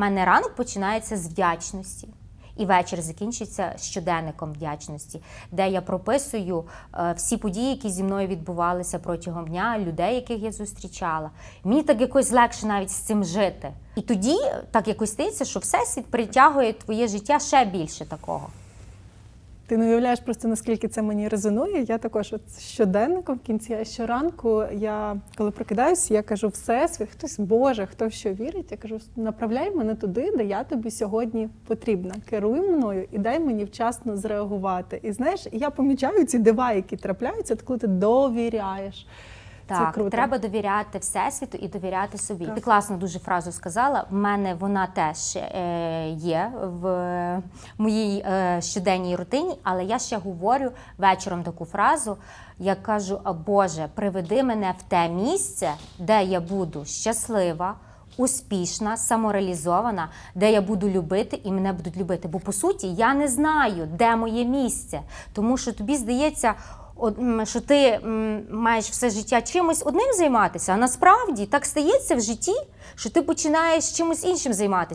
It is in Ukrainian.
У мене ранок починається з вдячності. І вечір закінчиться щоденником вдячності, де я прописую е, всі події, які зі мною відбувалися протягом дня, людей, яких я зустрічала. Мені так якось легше навіть з цим жити. І тоді так якось стається, що всесвіт притягує твоє життя ще більше такого. Ти не уявляєш просто наскільки це мені резонує. Я також от щоденником в кінці а щоранку, я коли прокидаюсь, я кажу всесвіт, хтось Боже, хто що вірить. Я кажу, направляй мене туди, де я тобі сьогодні потрібна. Керуй мною і дай мені вчасно зреагувати. І знаєш, я помічаю ці дива, які трапляються, коли ти довіряєш. Так, круто. треба довіряти всесвіту і довіряти собі. Так. Ти класно дуже фразу сказала. В мене вона теж е, є в моїй е, щоденній рутині, але я ще говорю вечором таку фразу. Я кажу: Боже, приведи мене в те місце, де я буду щаслива. Успішна, самореалізована, де я буду любити і мене будуть любити. Бо по суті я не знаю, де моє місце, тому що тобі здається, що ти маєш все життя чимось одним займатися, а насправді так стається в житті, що ти починаєш чимось іншим займатися.